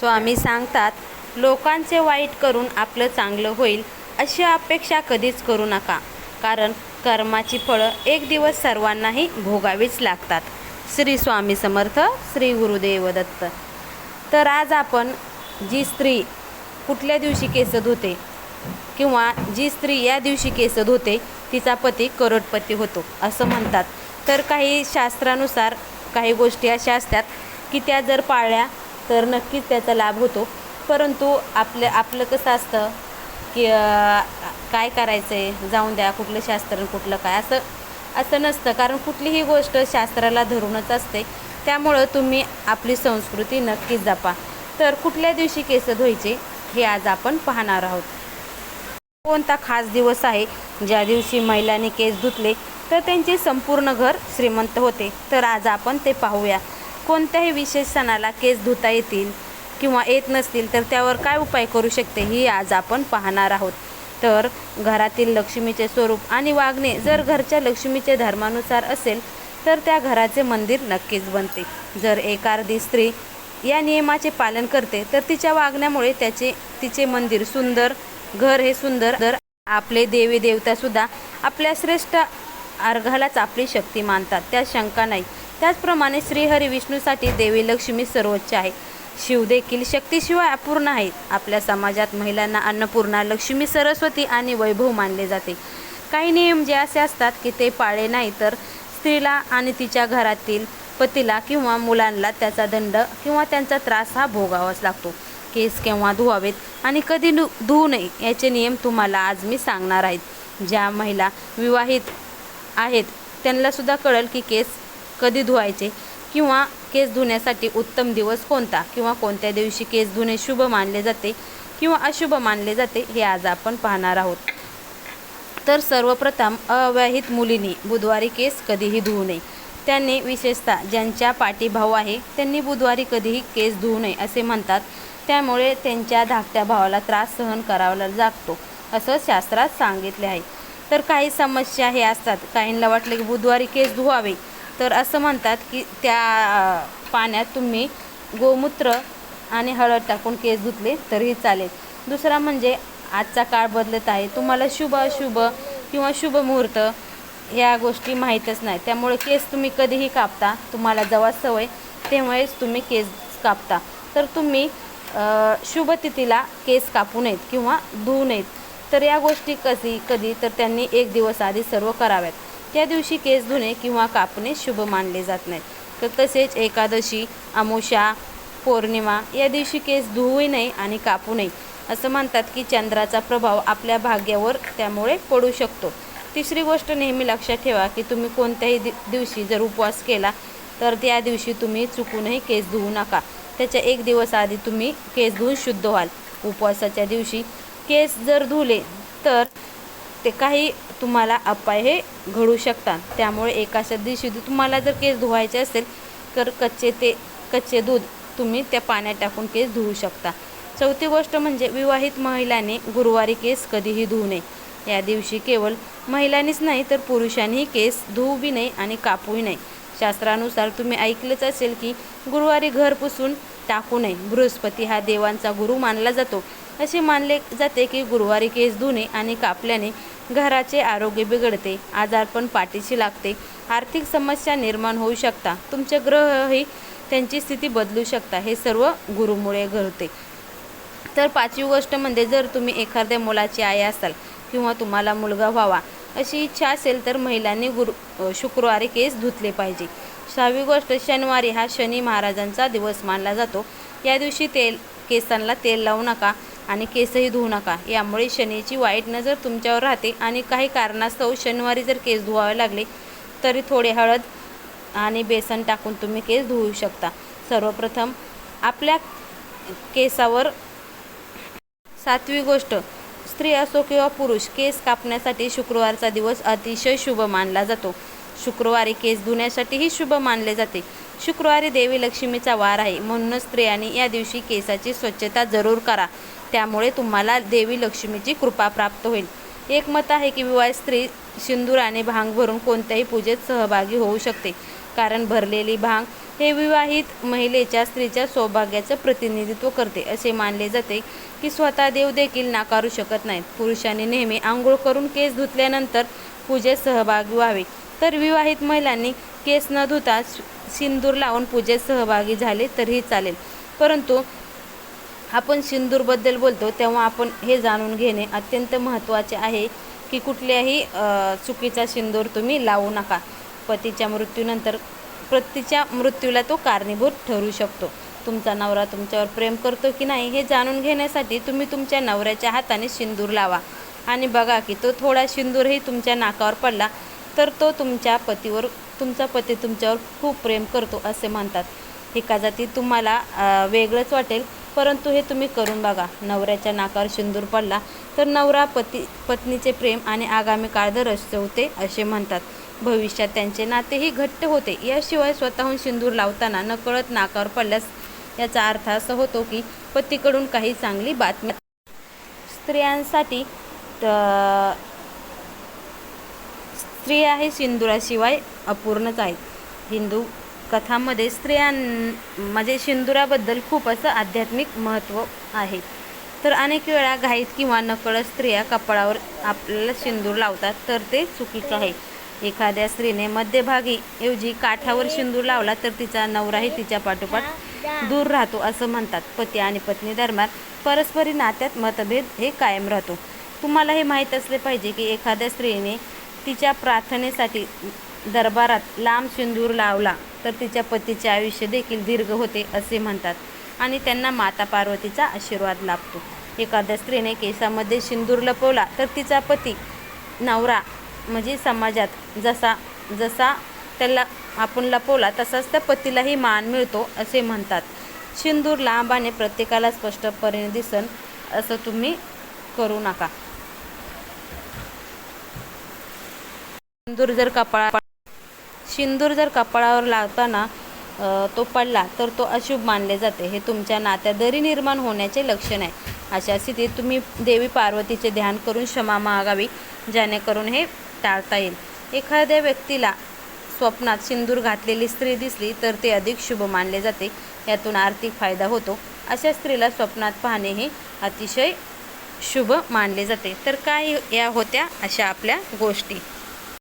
स्वामी सांगतात लोकांचे वाईट करून आपलं चांगलं होईल अशी अपेक्षा कधीच करू नका. कारण कर्माची फळं एक दिवस सर्वांनाही भोगावीच लागतात. श्री स्वामी समर्थ श्री गुरुदेव दत्त. तर आज आपण जी स्त्री कुठल्या दिवशी केस धुते किंवा जी स्त्री या दिवशी केस धुते तिचा पती करोडपती होतो असं म्हणतात. तर काही शास्त्रानुसार काही गोष्टी अशा असतात की त्या जर पाळल्या तर नक्कीच त्याचा लाभ होतो. परंतु आपलं आपलं कसं असतं की काय करायचं आहे जाऊन द्या कुठलं शास्त्र कुठलं काय? असं असं नसतं. कारण कुठलीही गोष्ट शास्त्राला धरूनच असते. त्यामुळं तुम्ही आपली संस्कृती नक्कीच जपा. तर कुठल्या दिवशी केस धुवायचे हे आज आपण पाहणार आहोत. कोणता खास दिवस आहे? ज्या दिवशी महिलांनी केस धुतले तर त्यांचे संपूर्ण घर श्रीमंत होते. तर आज आपण ते पाहूया. कोणत्याही विशेष सणाला केस धुता येतील किंवा येत नसतील तर त्यावर काय उपाय करू शकते ही आज आपण पाहणार आहोत. तर घरातील लक्ष्मीचे स्वरूप आणि वागणे जर घरच्या लक्ष्मीचे धर्मानुसार असेल तर त्या घराचे मंदिर नक्कीच बनते. जर एखादी स्त्री या नियमाचे पालन करते तर तिच्या वागण्यामुळे त्याचे तिचे मंदिर सुंदर घर हे सुंदर तर आपले देवी देवतासुद्धा आपल्या श्रेष्ठ अर्घालाच आपली शक्ती मानतात. त्यात शंका नाही. त्याचप्रमाणे श्रीहरी विष्णूसाठी देवी लक्ष्मी सर्वोच्च आहे. शिव देखील शक्तीशिवाय अपूर्ण आहेत. आपल्या समाजात महिलांना अन्नपूर्णा लक्ष्मी सरस्वती आणि वैभव मानले जाते. काही नियम जे असे असतात की ते पाळे नाही तर स्त्रीला आणि तिच्या घरातील पतीला किंवा मुलांना त्याचा दंड किंवा त्यांचा त्रास हा भोगावाच लागतो. केस केव्हा धुवावेत आणि कधी नु धुवू नये याचे नियम तुम्हाला आज मी सांगणार आहेत ज्या महिला विवाहित आहेत त्यांनासुद्धा कळेल की केस कधी धुवायचे किंवा केस धुण्यासाठी उत्तम दिवस कोणता किंवा कोणत्या दिवशी केस धुणे शुभ मानले जाते किंवा अशुभ मानले जाते हे आज आपण पाहणार आहोत. तर सर्वप्रथम अविवाहित मुलींनी बुधवारी केस कधीही धुवू नये. त्यांनी विशेषतः ज्यांच्या पाठी भाऊ आहे त्यांनी बुधवारी कधीही केस धुवू नये असे म्हणतात. त्यामुळे त्यांच्या धाकट्या भावाला त्रास सहन करावा लागतो असं शास्त्रात सांगितले आहे. तर काही समस्या हे असतात. काहींना वाटलं की बुधवारी केस धुवावे तर असं म्हणतात की त्या पाण्यात तुम्ही गोमूत्र आणि हळद टाकून केस धुतले तरीही चालेल. दुसरा म्हणजे आजचा काळ बदलत आहे. तुम्हाला शुभ अशुभ किंवा शुभ मुहूर्त या गोष्टी माहीतच नाही. त्यामुळे केस तुम्ही कधीही कापता तुम्हाला जेव्हा सवय तेव्हाच तुम्ही केस कापता. तर तुम्ही शुभ तिथीला केस कापू नयेत किंवा धुवू नयेत. तर या गोष्टी कधी कधी तर त्यांनी एक दिवस आधी सर्व कराव्यात. त्या दिवशी केस धुणे किंवा कापणे शुभ मानले जात नाही तर तसेच एकादशी अमावस्या पौर्णिमा या दिवशी केस धुवू नये आणि कापू नये असं म्हणतात की चंद्राचा प्रभाव आपल्या भाग्यावर त्यामुळे पडू शकतो. तिसरी गोष्ट नेहमी लक्षात ठेवा की तुम्ही कोणत्याही दि दिवशी जर उपवास केला तर त्या दिवशी तुम्ही चुकूनही केस धुवू नका. त्याच्या एक दिवस आधी तुम्ही केस धुवून शुद्ध व्हाल. उपवासाच्या दिवशी केस जर धुले तर ते काही तुम्हाला अपाय हे घडू शकतात. त्यामुळे एकाच्या दिवशी तुम्हाला जर केस धुवायचे असेल तर कच्चे ते कच्चे दूध तुम्ही त्या पाण्यात टाकून केस धुवू शकता. चौथी गोष्ट म्हणजे विवाहित महिलाने गुरुवारी केस कधीही धुवू नये. या दिवशी केवळ महिलांनीच नाही तर पुरुषांनीही केस धुवू बी नाही आणि कापूही नाही शास्त्रानुसार तुम्ही ऐकलंच असेल की गुरुवारी घर पुसून टाकू नये. बृहस्पती हा देवांचा गुरु मानला जातो. असे मानले जाते की गुरुवारी केस धुणे आणि कापल्याने घराचे आरोग्य बिघडते. आजारपण पाठीशी लागते. आर्थिक समस्या निर्माण होऊ शकता. तुमचे ग्रहही त्यांची स्थिती बदलू शकता. हे सर्व गुरुमुळे घडते. तर पाचवी गोष्ट म्हणजे जर तुम्ही एखाद्या मुलाची आई असाल किंवा तुम्हाला मुलगा व्हावा अशी इच्छा असेल तर महिलांनी गुरु शुक्रवारी केस धुतले पाहिजे. सहावी गोष्ट शनिवारी हा शनी महाराजांचा दिवस मानला जातो. या दिवशी तेल केसांना तेल लावू नका आणि केसही धुवू नका. यामुळे शनीची वाईट नजर तुमच्यावर राहते आणि काही कारणास्तव शनिवारी जर केस धुवावे लागले तरी थोडे हळद आणि बेसन टाकून तुम्ही केस धुवू शकता. सर्वप्रथम आपल्या केसावर सातवी गोष्ट स्त्री असो किंवा पुरुष केस कापण्यासाठी शुक्रवारचा दिवस अतिशय शुभ मानला जातो. शुक्रवारी केस धुण्यासाठीही शुभ मानले जाते. शुक्रवारी देवी लक्ष्मीचा वार आहे. म्हणूनच स्त्रियांनी या दिवशी केसाची स्वच्छता जरूर करा. त्यामुळे तुम्हाला देवी लक्ष्मीची कृपा प्राप्त होईल. एक मत आहे की विवाहित स्त्री सिंदूर भांग भरून कोणत्याही पूजेत सहभागी होऊ शकते. कारण भरलेली भांग हे विवाहित महिलेच्या स्त्रीच्या सौभाग्याचं प्रतिनिधित्व करते. असे मानले जाते की स्वतः देव देखील नाकारू शकत नाहीत. पुरुषांनी नेहमी आंघोळ करून केस धुतल्यानंतर पूजेत सहभागी व्हावे. तर विवाहित महिलांनी केस न धुता सिंदूर लावून पूजेत सहभागी झाले तरीही चालेल. परंतु आपण सिंदूरबद्दल बोलतो तेव्हा आपण हे जाणून घेणे अत्यंत महत्त्वाचे आहे की कुठल्याही चुकीचा सिंदूर तुम्ही लावू नका. पतीच्या मृत्यूनंतर पतीच्या मृत्यूला तो कारणीभूत ठरू शकतो. तुमचा नवरा तुमच्यावर प्रेम करतो की नाही हे जाणून घेण्यासाठी तुम्ही तुमच्या नवऱ्याच्या हाताने सिंदूर लावा. आणि बघा की तो थोडा सिंदूरही तुमच्या नाकावर पडला तर तो तुमच्या पतीवर तुमचा पती तुमच्यावर खूप प्रेम करतो असे म्हणतात. एका जाती तुम्हाला वेगळंच वाटेल. परंतु हे तुम्ही करून बघा. नवऱ्याच्या नाकावर सिंदूर पडला तर नवरा पती पत्नीचे प्रेम आणि आगामी काळ दरसवते असे म्हणतात. भविष्यात त्यांचे नातेही घट्ट होते. याशिवाय स्वतःहून सिंदूर लावताना नकळत नाकावर पडल्यास याचा अर्थ असा होतो की पतीकडून काही चांगली बातमी स्त्रियांसाठी स्त्रिया हे सिंदुराशिवाय अपूर्णच आहेत हिंदू कथांमध्ये स्त्रियां म्हणजे सिंदुराबद्दल खूप असं आध्यात्मिक महत्त्व आहे. तर अनेक वेळा घाईत किंवा नकळत स्त्रिया कपाळावर आपल्याला सिंदूर लावतात तर ते चुकीचं आहे. एखाद्या स्त्रीने मध्यभागी ऐवजी काठावर सिंदूर लावला तर तिचा नवराही तिच्या पाठोपाठ दूर राहतो असं म्हणतात. पती आणि पत्नी दरम्यान परस्परी नात्यात मतभेद हे कायम राहतो. तुम्हाला हे माहीत असले पाहिजे की एखाद्या स्त्रीने तिच्या प्रार्थनेसाठी दरबारात लांब सिंदूर लावला तर तिच्या पतीचे आयुष्य देखील दीर्घ होते असे म्हणतात. आणि त्यांना माता पार्वतीचा आशीर्वाद लाभतो. एखाद्या स्त्रीने केसामध्ये सिंदूर लपवला तर तिचा पती नवरा म्हणजे समाजात जसा जसा त्याला आपण लपवला तसाच त्या पतीलाही मान मिळतो असे म्हणतात. सिंदूर लांब आणि प्रत्येकाला स्पष्टपणे दिसन असं तुम्ही करू नका. सिंदूर जर कपाळा सिंदूर जर कपाळावर लावताना तो पडला तर तो अशुभ मानले जाते. हे तुमच्या नात्या दरी निर्माण होण्याचे लक्षण आहे. अशा स्थितीत तुम्ही देवी पार्वतीचे ध्यान करून क्षमा मागावी जेणेकरून हे टाळता येईल. एखाद्या व्यक्तीला स्वप्नात सिंदूर घातलेली स्त्री दिसली तर ते अधिक शुभ मानले जाते. यातून आर्थिक फायदा होतो. अशा स्त्रीला स्वप्नात पाहणे हे अतिशय शुभ मानले जाते. तर काय या होत्या अशा आपल्या गोष्टी?